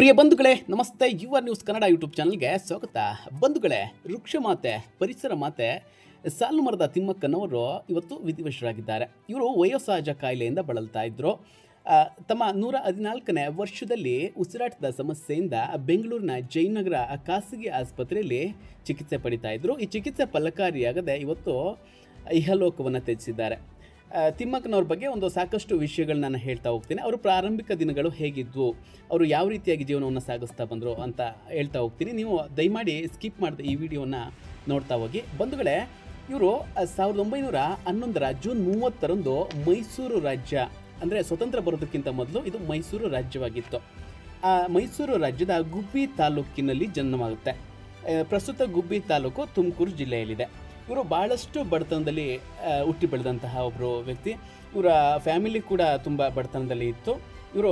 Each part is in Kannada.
ಪ್ರಿಯ ಬಂಧುಗಳೇ, ನಮಸ್ತೆ. ಯುವ ನ್ಯೂಸ್ ಕನ್ನಡ ಯೂಟ್ಯೂಬ್ ಚಾನಲ್ಗೆ ಸ್ವಾಗತ. ಬಂಧುಗಳೇ, ವೃಕ್ಷ ಮಾತೆ, ಪರಿಸರ ಮಾತೆ ಸಾಲು ಮರದ ತಿಮ್ಮಕ್ಕನವರು ಇವತ್ತು ವಿಧಿವಶರಾಗಿದ್ದಾರೆ. ಇವರು ವಯೋಸಹಜ ಕಾಯಿಲೆಯಿಂದ ಬಳಲ್ತಾ ಇದ್ರು. ತಮ್ಮ ನೂರ ಹದಿನಾಲ್ಕನೇ ವರ್ಷದಲ್ಲಿ ಉಸಿರಾಟದ ಸಮಸ್ಯೆಯಿಂದ ಬೆಂಗಳೂರಿನ ಜಯನಗರ ಖಾಸಗಿ ಆಸ್ಪತ್ರೆಯಲ್ಲಿ ಚಿಕಿತ್ಸೆ ಪಡಿತಾ ಇದ್ರು. ಈ ಚಿಕಿತ್ಸೆ ಫಲಕಾರಿಯಾಗದೆ ಇವತ್ತು ಇಹಲೋಕವನ್ನು ತ್ಯಜಿಸಿದ್ದಾರೆ. ತಿಮ್ಮಕ್ಕನವ್ರ ಬಗ್ಗೆ ಒಂದು ಸಾಕಷ್ಟು ವಿಷಯಗಳನ್ನ ನಾನು ಹೇಳ್ತಾ ಹೋಗ್ತೀನಿ. ಅವರು ಪ್ರಾರಂಭಿಕ ದಿನಗಳು ಹೇಗಿದ್ವು, ಅವರು ಯಾವ ರೀತಿಯಾಗಿ ಜೀವನವನ್ನು ಸಾಗಿಸ್ತಾ ಬಂದರು ಅಂತ ಹೇಳ್ತಾ ಹೋಗ್ತೀನಿ. ನೀವು ದಯಮಾಡಿ ಸ್ಕಿಪ್ ಮಾಡಿದ ಈ ವಿಡಿಯೋನ ನೋಡ್ತಾ ಹೋಗಿ. ಬಂಧುಗಳೇ, ಇವರು ಸಾವಿರದ ಒಂಬೈನೂರ ಹನ್ನೊಂದರ ಜೂನ್ ಮೂವತ್ತರಂದು ಮೈಸೂರು ರಾಜ್ಯ, ಅಂದರೆ ಸ್ವತಂತ್ರ ಬರೋದಕ್ಕಿಂತ ಮೊದಲು ಇದು ಮೈಸೂರು ರಾಜ್ಯವಾಗಿತ್ತು. ಆ, ಮೈಸೂರು ರಾಜ್ಯದ ಗುಬ್ಬಿ ತಾಲೂಕಿನಲ್ಲಿ ಜನ್ಮವಾಗುತ್ತೆ. ಪ್ರಸ್ತುತ ಗುಬ್ಬಿ ತಾಲೂಕು ತುಮಕೂರು ಜಿಲ್ಲೆಯಲ್ಲಿದೆ. ಇವರು ಭಾಳಷ್ಟು ಬಡತನದಲ್ಲಿ ಹುಟ್ಟಿ ಬೆಳೆದಂತಹ ಒಬ್ಬರು ವ್ಯಕ್ತಿ. ಇವರ ಫ್ಯಾಮಿಲಿ ಕೂಡ ತುಂಬ ಬಡತನದಲ್ಲಿ ಇತ್ತು. ಇವರು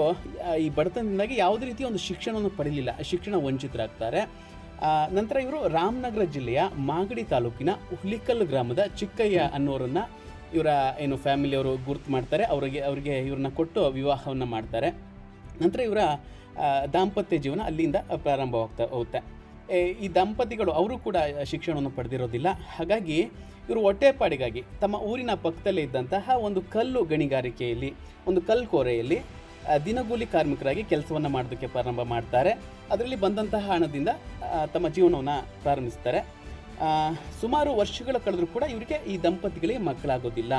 ಈ ಬಡತನದಿಂದಾಗಿ ಯಾವುದೇ ರೀತಿಯ ಒಂದು ಶಿಕ್ಷಣವನ್ನು ಪಡೆಯಲಿಲ್ಲ ಶಿಕ್ಷಣ ವಂಚಿತರಾಗ್ತಾರೆ. ನಂತರ ಇವರು ರಾಮನಗರ ಜಿಲ್ಲೆಯ ಮಾಗಡಿ ತಾಲೂಕಿನ ಹುಲಿಕಲ್ ಗ್ರಾಮದ ಚಿಕ್ಕಯ್ಯ ಅನ್ನೋರನ್ನ ಇವರ, ಏನು ಫ್ಯಾಮಿಲಿಯವರು ಗುರುತು ಮಾಡ್ತಾರೆ. ಅವರಿಗೆ ಅವರಿಗೆ ಇವ್ರನ್ನ ಕೊಟ್ಟು ವಿವಾಹವನ್ನು ಮಾಡ್ತಾರೆ. ನಂತರ ಇವರ ದಾಂಪತ್ಯ ಜೀವನ ಅಲ್ಲಿಂದ ಪ್ರಾರಂಭವಾಗ್ತಾ ಹೋಗುತ್ತೆ. ಈ ದಂಪತಿಗಳು ಅವರು ಕೂಡ ಶಿಕ್ಷಣವನ್ನು ಪಡೆದಿರೋದಿಲ್ಲ. ಹಾಗಾಗಿ ಇವರು ಹೊಟ್ಟೆಪಾಡಿಗಾಗಿ ತಮ್ಮ ಊರಿನ ಪಕ್ಕದಲ್ಲೇ ಇದ್ದಂತಹ ಒಂದು ಕಲ್ಲು ಗಣಿಗಾರಿಕೆಯಲ್ಲಿ, ಒಂದು ಕಲ್ಲು ಕೋರೆಯಲ್ಲಿ ದಿನಗೂಲಿ ಕಾರ್ಮಿಕರಾಗಿ ಕೆಲಸವನ್ನು ಮಾಡೋದಕ್ಕೆ ಪ್ರಾರಂಭ ಮಾಡ್ತಾರೆ. ಅದರಲ್ಲಿ ಬಂದಂತಹ ಹಣದಿಂದ ತಮ್ಮ ಜೀವನವನ್ನು ಪ್ರಾರಂಭಿಸ್ತಾರೆ. ಸುಮಾರು ವರ್ಷಗಳ ಕಳೆದರೂ ಕೂಡ ಇವರಿಗೆ ಈ ದಂಪತಿಗಳಿಗೆ ಮಕ್ಕಳಾಗೋದಿಲ್ಲ.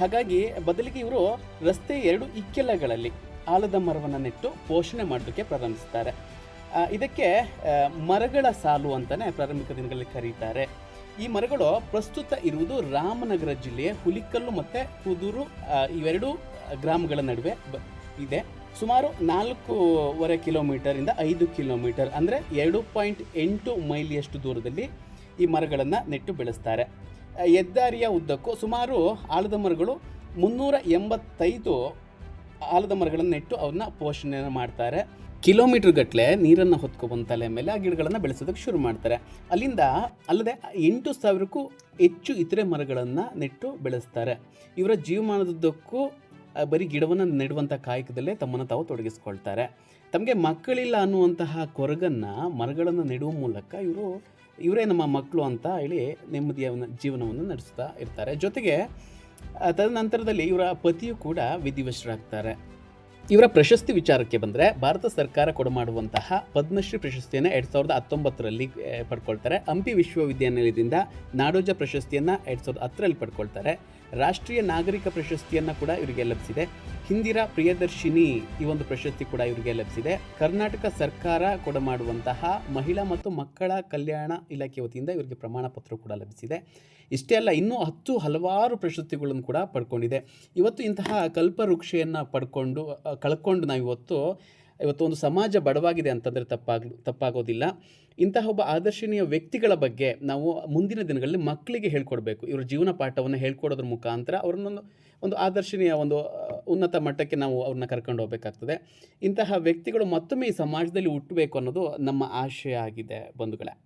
ಹಾಗಾಗಿ ಬದಲಿಗೆ ಇವರು ರಸ್ತೆ ಎರಡು ಇಕ್ಕೆಲಗಳಲ್ಲಿ ಆಲದ ಮರವನ್ನು ನೆಟ್ಟು ಪೋಷಣೆ ಮಾಡೋದಕ್ಕೆ ಪ್ರಾರಂಭಿಸ್ತಾರೆ. ಇದಕ್ಕೆ ಮರಗಳ ಸಾಲು ಅಂತಲೇ ಪ್ರಾರಂಭಿಕ ದಿನಗಳಲ್ಲಿ ಕರೀತಾರೆ. ಈ ಮರಗಳು ಪ್ರಸ್ತುತ ಇರುವುದು ರಾಮನಗರ ಜಿಲ್ಲೆಯ ಹುಲಿಕಲ್ಲು ಮತ್ತು ಕುದೂರು ಇವೆರಡು ಗ್ರಾಮಗಳ ನಡುವೆ ಬ- ಇದೆ. ಸುಮಾರು ನಾಲ್ಕೂವರೆ ಕಿಲೋಮೀಟರಿಂದ ಐದು ಕಿಲೋಮೀಟರ್, ಅಂದರೆ ಎರಡು ಪಾಯಿಂಟ್ ಎಂಟು ಮೈಲಿಯಷ್ಟು ದೂರದಲ್ಲಿ ಈ ಮರಗಳನ್ನು ನೆಟ್ಟು ಬೆಳೆಸ್ತಾರೆ. ಹೆದ್ದಾರಿಯ ಉದ್ದಕ್ಕೂ ಸುಮಾರು ಆಲದ ಮರಗಳು ಮುನ್ನೂರ ಎಂಬತ್ತೈದು ಆಲದ ಮರಗಳನ್ನು ನೆಟ್ಟು ಅವನ್ನ ಪೋಷಣೆ ಮಾಡ್ತಾರೆ. ಕಿಲೋಮೀಟರ್ ಗಟ್ಟಲೆ ನೀರನ್ನು ಹೊತ್ಕೊಬಂದು ತಲೆ ಮೇಲೆ ಆ ಗಿಡಗಳನ್ನು ಬೆಳೆಸೋದಕ್ಕೆ ಶುರು ಮಾಡ್ತಾರೆ. ಅಲ್ಲಿಂದ ಅಲ್ಲದೆ ಎಂಟು ಸಾವಿರಕ್ಕೂ ಹೆಚ್ಚು ಇತರೆ ಮರಗಳನ್ನು ನೆಟ್ಟು ಬೆಳೆಸ್ತಾರೆ. ಇವರ ಜೀವಮಾನದುದ್ದಕ್ಕೂ ಬರೀ ಗಿಡವನ್ನು ನೆಡುವಂಥ ಕಾಯಕದಲ್ಲೇ ತಮ್ಮನ್ನು ತಾವು ತೊಡಗಿಸ್ಕೊಳ್ತಾರೆ. ತಮಗೆ ಮಕ್ಕಳಿಲ್ಲ ಅನ್ನುವಂತಹ ಕೊರಗನ್ನು ಮರಗಳನ್ನು ನೆಡುವ ಮೂಲಕ ಇವರು, ಇವರೇ ನಮ್ಮ ಮಕ್ಕಳು ಅಂತ ಹೇಳಿ ನೆಮ್ಮದಿಯ ಜೀವನವನ್ನು ನಡೆಸ್ತಾ ಇರ್ತಾರೆ. ಜೊತೆಗೆ ತದನಂತರದಲ್ಲಿ ಇವರ ಪತಿಯು ಕೂಡ ವಿಧಿವಶರಾಗ್ತಾರೆ. ಇವರ ಪ್ರಶಸ್ತಿ ವಿಚಾರಕ್ಕೆ ಬಂದರೆ ಭಾರತ ಸರ್ಕಾರ ಕೊಡಮಾಡುವಂತಹ ಪದ್ಮಶ್ರೀ ಪ್ರಶಸ್ತಿಯನ್ನು ಎರಡು ಸಾವಿರದ ಹತ್ತೊಂಬತ್ತರಲ್ಲಿ ಪಡ್ಕೊಳ್ತಾರೆ. ಹಂಪಿ ವಿಶ್ವವಿದ್ಯಾನಿಲಯದಿಂದ ನಾಡೋಜ ಪ್ರಶಸ್ತಿಯನ್ನು ಎರಡು ಸಾವಿರದ ಹತ್ತರಲ್ಲಿ ಪಡ್ಕೊಳ್ತಾರೆ. ರಾಷ್ಟ್ರೀಯ ನಾಗರಿಕ ಪ್ರಶಸ್ತಿಯನ್ನು ಕೂಡ ಇವರಿಗೆ ಲಭಿಸಿದೆ. ಹಿಂದಿರ ಪ್ರಿಯದರ್ಶಿನಿ ಈ ಒಂದು ಪ್ರಶಸ್ತಿ ಕೂಡ ಇವರಿಗೆ ಲಭಿಸಿದೆ. ಕರ್ನಾಟಕ ಸರ್ಕಾರ ಕೊಡಮಾಡುವಂತಹ ಮಹಿಳಾ ಮತ್ತು ಮಕ್ಕಳ ಕಲ್ಯಾಣ ಇಲಾಖೆ ವತಿಯಿಂದ ಇವರಿಗೆ ಪ್ರಮಾಣ ಪತ್ರ ಕೂಡ ಲಭಿಸಿದೆ. ಇಷ್ಟೇ ಅಲ್ಲ, ಇನ್ನೂ ಹತ್ತು ಹಲವಾರು ಪ್ರಶಸ್ತಿಗಳನ್ನು ಕೂಡ ಪಡ್ಕೊಂಡಿದೆ. ಇವತ್ತು ಇಂತಹ ಕಲ್ಪವೃಕ್ಷೆಯನ್ನು ಪಡ್ಕೊಂಡು ಕಳ್ಕೊಂಡು ನಾವು ಇವತ್ತು ಇವತ್ತು ಒಂದು ಸಮಾಜ ಬಡವಾಗಿದೆ ಅಂತಂದರೆ ತಪ್ಪಾಗ, ತಪ್ಪಾಗೋದಿಲ್ಲ. ಇಂತಹ ಒಬ್ಬ ಆದರ್ಶನೀಯ ವ್ಯಕ್ತಿಗಳ ಬಗ್ಗೆ ನಾವು ಮುಂದಿನ ದಿನಗಳಲ್ಲಿ ಮಕ್ಕಳಿಗೆ ಹೇಳ್ಕೊಡ್ಬೇಕು. ಇವರ ಜೀವನ ಪಾಠವನ್ನು ಹೇಳ್ಕೊಡೋದ್ರ ಮುಖಾಂತರ ಅವ್ರನ್ನೊಂದು ಒಂದು ಆದರ್ಶನೀಯ ಒಂದು ಉನ್ನತ ಮಟ್ಟಕ್ಕೆ ನಾವು ಅವ್ರನ್ನ ಕರ್ಕೊಂಡು ಹೋಗಬೇಕಾಗ್ತದೆ. ಇಂತಹ ವ್ಯಕ್ತಿಗಳು ಮತ್ತೊಮ್ಮೆ ಈ ಸಮಾಜದಲ್ಲಿ ಹುಟ್ಟಬೇಕು ಅನ್ನೋದು ನಮ್ಮ ಆಶಯ ಆಗಿದೆ ಬಂಧುಗಳೇ.